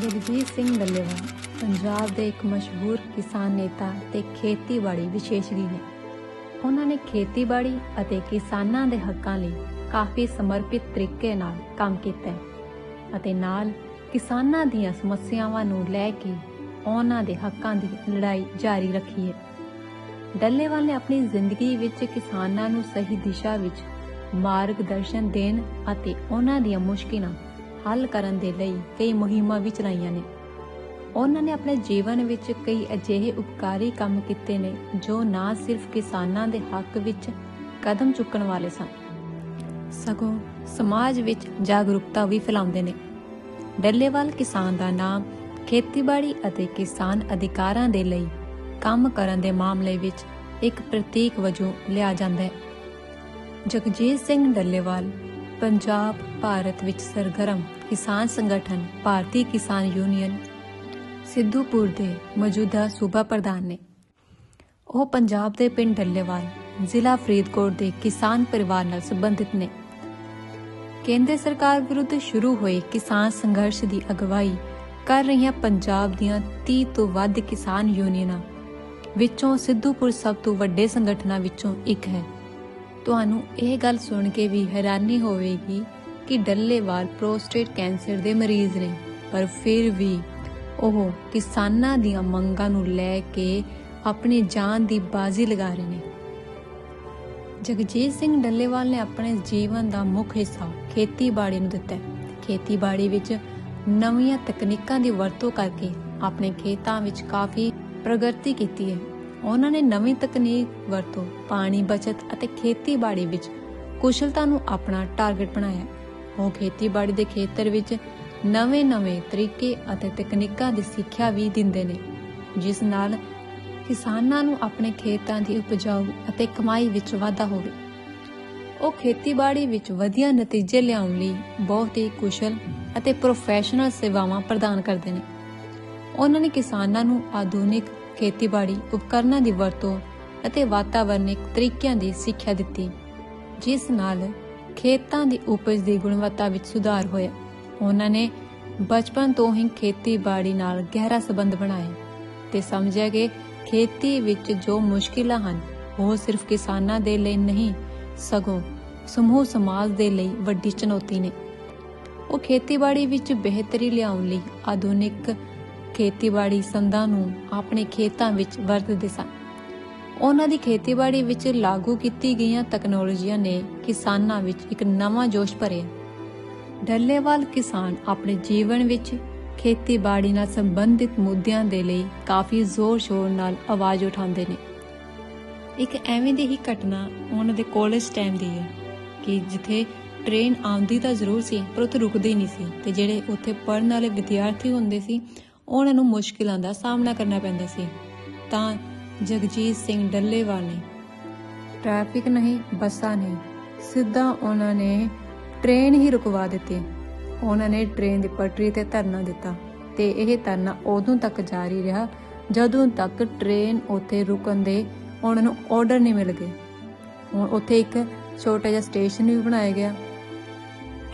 ਜਗਜੀਤ ਸਿੰਘ ਡੱਲੇਵਾਲ ਪੰਜਾਬ ਦੇ ਇੱਕ ਮਸ਼ਹੂਰ ਕਿਸਾਨ ਨੇਤਾ ਤੇ ਖੇਤੀਬਾੜੀ ਵਿਸ਼ੇਸ਼ਗੀ ਨੇ। ਉਹਨਾਂ ਨੇ ਖੇਤੀਬਾੜੀ ਅਤੇ ਕਿਸਾਨਾਂ ਦੇ ਹੱਕਾਂ ਲਈ ਕਾਫੀ ਸਮਰਪਿਤ ਤਰੀਕੇ ਨਾਲ ਕੰਮ ਕੀਤਾ ਹੈ ਅਤੇ ਨਾਲ ਕਿਸਾਨਾਂ ਦੀਆਂ ਸਮੱਸਿਆਵਾਂ ਨੂੰ ਲੈ ਕੇ ਉਹਨਾਂ ਦੇ ਹੱਕਾਂ ਦੀ ਲੜਾਈ ਜਾਰੀ ਰੱਖੀ ਹੈ। ਡੱਲੇਵਾਲ ਨੇ ਆਪਣੀ ਜ਼ਿੰਦਗੀ ਵਿੱਚ ਕਿਸਾਨਾਂ ਨੂੰ ਸਹੀ ਦਿਸ਼ਾ ਵਿੱਚ ਮਾਰਗਦਰਸ਼ਨ ਦੇਣ ਅਤੇ ਉਹਨਾਂ ਦੀਆਂ ਮੁਸ਼ਕਿਲਾਂ ਹੱਲ ਕਰਨ ਦੇ ਲਈ ਕਈ ਮੁਹਿੰਮਾਂ ਵੀ ਚਲਾਈਆਂ ਨੇ। ਉਹਨਾਂ ਨੇ ਆਪਣੇ ਜੀਵਨ ਵਿੱਚ ਕਈ ਅਜਿਹੇ ਉਪਕਾਰੀ ਕੰਮ ਕੀਤੇ ਨੇ ਜੋ ਨਾ ਸਿਰਫ ਕਿਸਾਨਾਂ ਦੇ ਹੱਕ ਵਿੱਚ ਕਦਮ ਚੁੱਕਣ ਵਾਲੇ ਸਨ। ਸਗੋਂ ਸਮਾਜ ਵਿੱਚ ਜਾਗਰੂਕਤਾ ਵੀ ਫੈਲਾਉਂਦੇ ਨੇ। ਡੱਲੇਵਾਲ ਕਿਸਾਨ ਦਾ ਨਾਮ ਖੇਤੀਬਾੜੀ ਅਤੇ ਕਿਸਾਨ ਅਧਿਕਾਰਾਂ ਦੇ ਲਈ ਕੰਮ ਕਰਨ ਦੇ ਮਾਮਲੇ ਵਿੱਚ ਇੱਕ ਪ੍ਰਤੀਕ ਵਜੋਂ ਲਿਆ ਜਾਂਦਾ ਹੈ। ਜਗਜੀਤ ਸਿੰਘ ਡੱਲੇਵਾਲ, ਪੰਜਾਬ, ਭਾਰਤ ਵਿੱਚ ਸਰਗਰਮ ਕਿਸਾਨ ਸੰਗਠਨ, ਭਾਰਤੀ ਕਿਸਾਨ ਯੂਨੀਅਨ, ਸਿੱਧੂਪੁਰ ਦੇ ਮੌਜੂਦਾ ਸੂਬਾ ਪ੍ਰਧਾਨ ਨੇ। ਉਹ ਪੰਜਾਬ ਦੇ ਪਿੰਡ ਡੱਲੇਵਾਲ, ਜ਼ਿਲ੍ਹਾ ਫਰੀਦਕੋਟ ਦੇ ਕਿਸਾਨ ਪਰਿਵਾਰ ਨਾਲ ਸੰਬੰਧਿਤ ਨੇ। ਕੇਂਦਰ ਸਰਕਾਰ ਵਿਰੁੱਧ ਸ਼ੁਰੂ ਹੋਏ ਕਿਸਾਨ ਸੰਘਰਸ਼ ਦੀ ਅਗਵਾਈ ਕਰ ਰਹੀਆਂ ਪੰਜਾਬ ਦੀਆਂ 30 ਤੋਂ ਵੱਧ ਕਿਸਾਨ ਯੂਨੀਅਨਾਂ ਵਿੱਚੋਂ ਸਿੱਧੂਪੁਰ ਸਭ ਤੋਂ ਵੱਡੇ ਸੰਗਠਨਾਂ ਵਿੱਚੋਂ ਇੱਕ ਹੈ। ਤੁਹਾਨੂੰ ਇਹ ਗੱਲ ਸੁਣ ਕੇ ਵੀ ਹੈਰਾਨੀ ਹੋਵੇਗੀ ਕਿ ਡੱਲੇਵਾਲ ਪ੍ਰੋਸਟੇਟ ਕੈਂਸਰ ਦੇ ਮਰੀਜ਼ ਨੇ। ਪਰ ਫਿਰ ਵੀ ਉਹ ਕਿਸਾਨਾਂ ਦੀਆਂ ਮੰਗਾਂ ਨੂੰ ਲੈ ਕੇ ਆਪਣੀ ਜਾਨ ਦੀ ਬਾਜ਼ੀ ਲਗਾ ਰਹੇ ਨੇ। ਜਗਜੀਤ ਸਿੰਘ ਡੱਲੇਵਾਲ ਨੇ ਆਪਣੇ ਜੀਵਨ ਦਾ ਮੁੱਖ ਹਿੱਸਾ ਖੇਤੀਬਾੜੀ ਨੂੰ ਦਿੱਤਾ ਖੇਤੀਬਾੜੀ ਵਿੱਚ ਨਵੀਆਂ ਤਕਨੀਕਾਂ ਦੀ ਵਰਤੋਂ ਕਰਕੇ ਆਪਣੇ ਖੇਤਾਂ ਵਿੱਚ ਕਾਫੀ ਪ੍ਰਗਤੀ ਕੀਤੀ ਹੈ। ਉਹਨਾਂ ਨੇ ਨਵੀਂ ਤਕਨੀਕ ਵਰਤੋਂ, ਪਾਣੀ ਬਚਤ ਅਤੇ ਖੇਤੀਬਾੜੀ ਵਿੱਚ ਕੁਸ਼ਲਤਾ ਨੂੰ ਆਪਣਾ ਟਾਰਗੇਟ ਬਣਾਇਆ ਉਹ ਖੇਤੀਬਾੜੀ ਦੇ ਖੇਤਰ ਵਿੱਚ ਨਵੇਂ-ਨਵੇਂ ਤਰੀਕੇ ਅਤੇ ਤਕਨੀਕਾਂ ਦੀ ਸਿੱਖਿਆ ਵੀ ਦਿੰਦੇ ਨੇ, ਜਿਸ ਨਾਲ ਕਿਸਾਨਾਂ ਨੂੰ ਆਪਣੇ ਖੇਤਾਂ ਦੀ ਉਪਜਾਊ ਅਤੇ ਕਮਾਈ ਵਿੱਚ ਵਾਧਾ ਹੋਵੇ। ਉਹ ਖੇਤੀਬਾੜੀ ਵਿੱਚ ਵਧੀਆ ਨਤੀਜੇ ਲਿਆਉਣ ਲਈ ਬਹੁਤ ਹੀ ਕੁਸ਼ਲ ਅਤੇ ਪ੍ਰੋਫੈਸ਼ਨਲ ਸੇਵਾਵਾਂ ਪ੍ਰਦਾਨ ਕਰਦੇ ਨੇ। ਉਹਨਾਂ ਨੇ ਕਿਸਾਨਾਂ ਨੂੰ ਆਧੁਨਿਕ ਖੇਤੀਬਾੜੀ ਉਪਕਰਨਾਂ ਦੀ ਵਰਤੋਂ ਅਤੇ ਵਾਤਾਵਰਨਿਕ ਤਰੀਕਿਆਂ ਦੀ ਸਿੱਖਿਆ ਦਿੱਤੀ, ਜਿਸ ਨਾਲ ਖੇਤਾਂ ਦੀ ਉਪਜ ਦੀ ਗੁਣਵੱਤਾ ਵਿੱਚ ਸੁਧਾਰ ਹੋਇਆ। ਉਹਨਾਂ ਨੇ ਬਚਪਨ ਤੋਂ ਹੀ ਖੇਤੀਬਾੜੀ ਨਾਲ ਗਹਿਰਾ ਸੰਬੰਧ ਬਣਾਇਆ ਤੇ ਸਮਝਿਆ ਕਿ ਖੇਤੀ ਵਿੱਚ ਜੋ ਮੁਸ਼ਕਿਲਾਂ ਹਨ, ਉਹ ਸਿਰਫ ਕਿਸਾਨਾਂ ਦੇ ਲਈ ਨਹੀਂ, ਸਗੋਂ ਸਮੂਹ ਸਮਾਜ ਦੇ ਲਈ ਵੱਡੀ ਚੁਣੌਤੀ ਨੇ। ਉਹ ਖੇਤੀਬਾੜੀ ਵਿੱਚ ਬਿਹਤਰੀ ਲਿਆਉਣ ਲਈ ਆਧੁਨਿਕ ਖੇਤੀਬਾੜੀ ਸੰਦਾਂ ਨੂੰ ਆਪਣੇ ਖੇਤਾਂ ਵਿੱਚ ਵਰਤਦੇ ਸਨ। ਉਹਨਾਂ ਦੀ ਖੇਤੀਬਾੜੀ ਵਿੱਚ ਲਾਗੂ ਕੀਤੀ ਗਈਆਂ ਤਕਨਾਲੋਜੀਆਂ ਨੇ ਕਿਸਾਨਾਂ ਵਿੱਚ ਇੱਕ ਨਵਾਂ ਜੋਸ਼ ਭਰਿਆ। ਡੱਲੇਵਾਲ ਕਿਸਾਨ ਆਪਣੇ ਜੀਵਨ ਵਿੱਚ ਖੇਤੀਬਾੜੀ ਨਾਲ ਸੰਬੰਧਿਤ ਮੁੱਦਿਆਂ ਦੇ ਲਈ ਕਾਫੀ ਜ਼ੋਰ-ਸ਼ੋਰ ਨਾਲ ਆਵਾਜ਼ ਉਠਾਉਂਦੇ ਨੇ। ਇੱਕ ਐਵੇਂ ਦੀ ਹੀ ਘਟਨਾ ਉਹਨਾਂ ਦੇ ਕਾਲਜ ਟਾਈਮ ਦੀ ਹੈ ਕਿ ਜਿੱਥੇ ਟ੍ਰੇਨ ਆਉਂਦੀ ਤਾਂ ਜ਼ਰੂਰ ਸੀ, ਪਰ ਉੱਥੇ ਰੁਕਦੀ ਨਹੀਂ ਸੀ ਤੇ ਜਿਹੜੇ ਉੱਥੇ ਪੜਨ ਵਾਲੇ ਵਿਦਿਆਰਥੀ ਹੁੰਦੇ ਸੀ, ਉਹਨਾਂ ਨੂੰ ਮੁਸ਼ਕਿਲਾਂ ਦਾ ਸਾਹਮਣਾ ਕਰਨਾ ਪੈਂਦਾ ਸੀ। ਤਾਂ ਜਗਜੀਤ ਸਿੰਘ ਡੱਲੇਵਾਲ ਨੇ ਟ੍ਰੈਫਿਕ ਨਹੀਂ, ਬੱਸਾਂ ਨਹੀਂ। ਸਿੱਧਾ ਉਹਨਾਂ ਨੇ ਟ੍ਰੇਨ ਹੀ ਰੁਕਵਾ ਦਿੱਤੀ। ਉਹਨਾਂ ਨੇ ਟ੍ਰੇਨ ਦੀ ਪਟੜੀ ਤੇ ਧਰਨਾ ਦਿੱਤਾ ਤੇ ਇਹ ਧਰਨਾ ਉਦੋਂ ਤੱਕ ਜਾਰੀ ਰਿਹਾ ਜਦੋਂ ਤੱਕ ਟ੍ਰੇਨ ਉੱਥੇ ਰੁਕਣ ਦੇ ਉਹਨਾਂ ਨੂੰ ਆਰਡਰ ਨਹੀਂ ਮਿਲ ਗਏ। ਹੁਣ ਉੱਥੇ ਇੱਕ ਛੋਟਾ ਜਿਹਾ ਸਟੇਸ਼ਨ ਵੀ ਬਣਾਇਆ ਗਿਆ।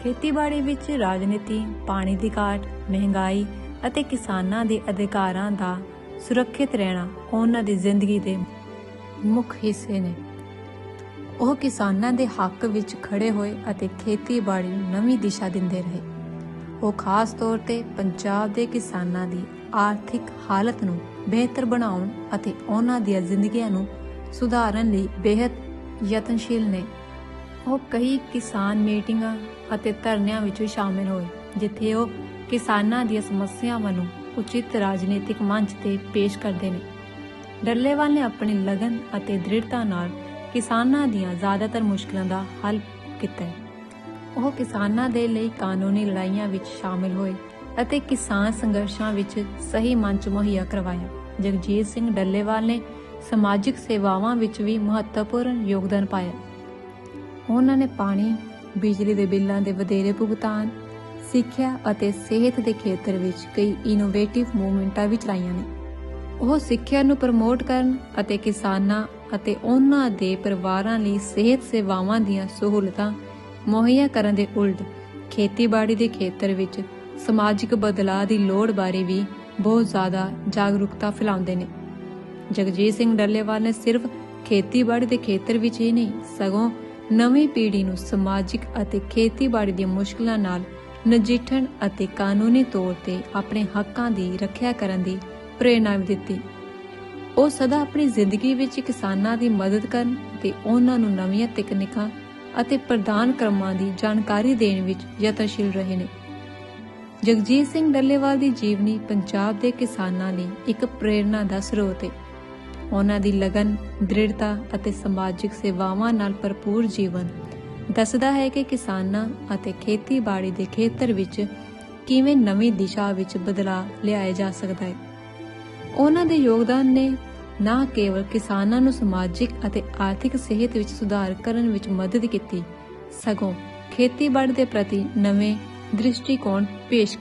ਖੇਤੀਬਾੜੀ ਵਿੱਚ ਰਾਜਨੀਤੀ, ਪਾਣੀ ਦੀ ਘਾਟ, ਮਹਿੰਗਾਈ ਅਤੇ ਕਿਸਾਨਾਂ ਦੇ ਅਧਿਕਾਰਾਂ ਦਾ ਸੁਰੱਖਿਅਤ ਰਹਿਣਾ ਉਹਨਾਂ ਦੀ ਜ਼ਿੰਦਗੀ ਦੇ ਮੁੱਖ ਹਿੱਸੇ ਨੇ। ਉਹ ਕਿਸਾਨਾਂ ਦੇ ਹੱਕ ਵਿੱਚ ਖੜੇ ਹੋਏ ਅਤੇ ਖੇਤੀਬਾੜੀ ਨੂੰ ਨਵੀਂ ਦਿਸ਼ਾ ਦਿੰਦੇ ਰਹੇ। ਉਹ ਖਾਸ ਤੌਰ ਤੇ ਪੰਜਾਬ ਦੇ ਕਿਸਾਨਾਂ ਦੀ ਆਰਥਿਕ ਹਾਲਤ ਨੂੰ ਬਿਹਤਰ ਬਣਾਉਣ ਅਤੇ ਉਹਨਾਂ ਦੀਆਂ ਜ਼ਿੰਦਗੀਆਂ ਨੂੰ ਸੁਧਾਰਨ ਲਈ ਬੇहद ਯਤਨਸ਼ੀਲ ਨੇ। ਉਹ ਕਈ ਕਿਸਾਨ ਮੀਟਿੰਗਾਂ ਅਤੇ ਧਰਨਿਆਂ ਵਿੱਚ ਸ਼ਾਮਿਲ ਹੋਏ, ਜਿੱਥੇ ਉਹ ਕਿਸਾਨਾਂ ਦੀਆਂ ਸਮੱਸਿਆਵਾਂ ਨੂੰ ਉਚਿਤ ਰਾਜਨੀਤਿਕ ਮੰਚ ਤੇ ਪੇਸ਼ ਕਰਦੇ ਨੇ। ਡੱਲੇਵਾਲ ਨੇ ਆਪਣੀ ਲਗਨ ਅਤੇ ਦ੍ਰਿੜਤਾ ਨਾਲ ਕਿਸਾਨਾਂ ਦੀਆਂ ਜ਼ਿਆਦਾਤਰ ਮੁਸ਼ਕਲਾਂ ਦਾ ਹੱਲ ਕੀਤਾ ਉਹ ਕਿਸਾਨਾਂ ਦੇ ਲਈ ਕਾਨੂੰਨੀ ਲੜਾਈਆਂ ਵਿੱਚ ਸ਼ਾਮਿਲ ਹੋਏ ਅਤੇ ਕਿਸਾਨ ਸੰਘਰਸ਼ਾਂ ਵਿੱਚ ਸਹੀ ਮੰਚ ਮੁਹੱਈਆ ਕਰਵਾਇਆ। ਜਗਜੀਤ ਸਿੰਘ ਡੱਲੇਵਾਲ ਨੇ ਸਮਾਜਿਕ ਸੇਵਾਵਾਂ ਵਿੱਚ ਵੀ ਮਹੱਤਵਪੂਰਨ ਯੋਗਦਾਨ ਪਾਇਆ। ਉਹਨਾਂ ਨੇ ਪਾਣੀ, ਬਿਜਲੀ ਦੇ ਬਿੱਲਾਂ ਦੇ ਵਧੇਰੇ ਭੁਗਤਾਨ ਸਿੱਖਿਆ ਅਤੇ ਸਿਹਤ ਦੇ ਖੇਤਰ ਵਿੱਚ ਕਈ ਇਨੋਵੇਟਿਵ ਮੂਵਮੈਂਟਾਂ ਵੀ ਚਲਾਈਆਂ ਨੇ। ਉਹ ਸਿੱਖਿਆ ਨੂੰ ਪ੍ਰਮੋਟ ਕਰਨ ਅਤੇ ਕਿਸਾਨਾਂ ਅਤੇ ਉਹਨਾਂ ਦੇ ਪਰਿਵਾਰਾਂ ਲਈ ਸਿਹਤ ਸੇਵਾਵਾਂ ਦੀਆਂ ਸਹੂਲਤਾਂ ਮੁਹੱਈਆ ਕਰਨ ਦੇ ਉਲਟ ਖੇਤੀਬਾੜੀ ਦੇ ਖੇਤਰ ਵਿੱਚ ਸਮਾਜਿਕ ਬਦਲਾਅ ਦੀ ਲੋੜ ਬਾਰੇ ਵੀ ਬਹੁਤ ਜ਼ਿਆਦਾ ਜਾਗਰੂਕਤਾ ਫੈਲਾਉਂਦੇ ਨੇ। ਜਗਜੀਤ ਸਿੰਘ ਡੱਲੇਵਾਲ ਨੇ ਸਿਰਫ ਖੇਤੀਬਾੜੀ ਦੇ ਖੇਤਰ ਵਿੱਚ ਹੀ ਨਹੀਂ, ਸਗੋਂ ਨਵੀਂ ਪੀੜ੍ਹੀ ਨੂੰ ਸਮਾਜਿਕ ਅਤੇ ਖੇਤੀਬਾੜੀ ਦੀਆਂ ਮੁਸ਼ਕਲਾਂ ਨਾਲ ਨਜਿੱਠਣ ਅਤੇ ਕਾਨੂੰਨੀ ਤੌਰ ਤੇ ਆਪਣੇ ਹੱਕਾਂ ਦੀ ਰੱਖਿਆ ਕਰਨ ਦੀ ਪ੍ਰੇਰਣਾ ਵੀ ਦਿੱਤੀ। ਉਹ ਸਦਾ ਆਪਣੀ ਜ਼ਿੰਦਗੀ ਵਿੱਚ ਕਿਸਾਨਾਂ ਦੀ ਮਦਦ ਕਰਨ ਤੇ ਉਹਨਾਂ ਨੂੰ ਨਵੀਆਂ ਤਕਨੀਕਾਂ ਅਤੇ ਪ੍ਰਦਾਨ ਕਰਮਾਂ ਦੀ ਜਾਣਕਾਰੀ ਦੇਣ ਵਿੱਚ ਯਤਨਸ਼ੀਲ ਰਹੇ ਨੇ। ਜਗਜੀਤ ਸਿੰਘ ਡੱਲੇਵਾਲ ਦੀ ਜੀਵਨੀ ਪੰਜਾਬ ਦੇ ਕਿਸਾਨਾਂ ਲਈ ਇੱਕ ਪ੍ਰੇਰਣਾ ਦਾ ਸਰੋਤ ਹੈ ਉਹਨਾਂ ਦੀ ਲਗਨ, ਦ੍ਰਿੜਤਾ ਅਤੇ ਸਮਾਜਿਕ ਸੇਵਾਵਾਂ ਨਾਲ ਭਰਪੂਰ ਜੀਵਨ ਦੱਸਦਾ ਹੈ ਕਿ ਕਿਸਾਨਾਂ ਅਤੇ ਖੇਤੀਬਾੜੀ ਦੇ ਖੇਤਰ ਵਿੱਚ ਕਿਵੇਂ ਨਵੀਂ ਦਿਸ਼ਾ ਵਿੱਚ ਬਦਲਾਅ ਲਿਆਇਆ ਜਾ ਸਕਦਾ ਹੈ। ਉਹਨਾਂ ਦੇ ਯੋਗਦਾਨ ਨੇ ਨਾ ਕੇਵਲ ਕਿਸਾਨਾਂ ਨੂੰ ਸਮਾਜਿਕ ਅਤੇ ਆਰਥਿਕ ਸਿਹਤ ਵਿੱਚ ਸੁਧਾਰ ਕਰਨ ਵਿੱਚ ਮਦਦ ਕੀਤੀ, ਸਗੋਂ ਖੇਤੀਬਾੜੀ ਦੇ ਪ੍ਰਤੀ ਨਵੇਂ ਦ੍ਰਿਸ਼ਟੀਕੋਣ ਪੇਸ਼